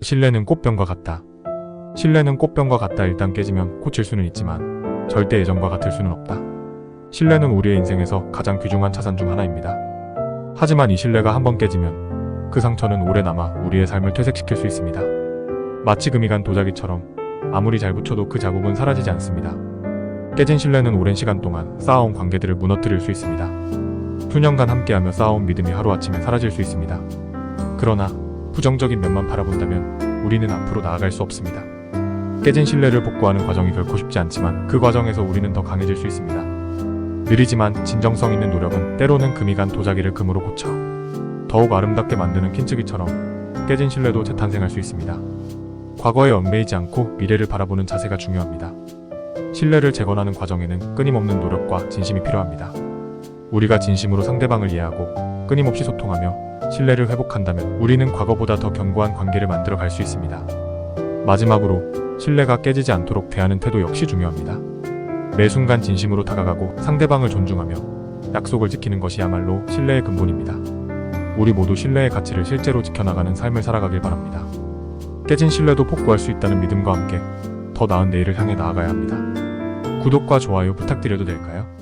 신뢰는 꽃병과 같다. 신뢰는 꽃병과 같다 일단 깨지면 고칠 수는 있지만 절대 예전과 같을 수는 없다. 신뢰는 우리의 인생에서 가장 귀중한 자산 중 하나입니다. 하지만 이 신뢰가 한번 깨지면 그 상처는 오래 남아 우리의 삶을 퇴색시킬 수 있습니다. 마치 금이 간 도자기처럼 아무리 잘 붙여도 그 자국은 사라지지 않습니다. 깨진 신뢰는 오랜 시간 동안 쌓아온 관계들을 무너뜨릴 수 있습니다. 수년간 함께하며 쌓아온 믿음이 하루아침에 사라질 수 있습니다. 그러나 부정적인 면만 바라본다면 우리는 앞으로 나아갈 수 없습니다. 깨진 신뢰를 복구하는 과정이 결코 쉽지 않지만 그 과정에서 우리는 더 강해질 수 있습니다. 느리지만 진정성 있는 노력은 때로는 금이 간 도자기를 금으로 고쳐 더욱 아름답게 만드는 킨츠기처럼 깨진 신뢰도 재탄생할 수 있습니다. 과거에 얽매이지 않고 미래를 바라보는 자세가 중요합니다. 신뢰를 재건하는 과정에는 끊임없는 노력과 진심이 필요합니다. 우리가 진심으로 상대방을 이해하고 끊임없이 소통하며 신뢰를 회복한다면 우리는 과거보다 더 견고한 관계를 만들어 갈 수 있습니다. 마지막으로 신뢰가 깨지지 않도록 대하는 태도 역시 중요합니다. 매 순간 진심으로 다가가고 상대방을 존중하며 약속을 지키는 것이야말로 신뢰의 근본입니다. 우리 모두 신뢰의 가치를 실제로 지켜나가는 삶을 살아가길 바랍니다. 깨진 신뢰도 복구할 수 있다는 믿음과 함께 더 나은 내일을 향해 나아가야 합니다. 구독과 좋아요 부탁드려도 될까요?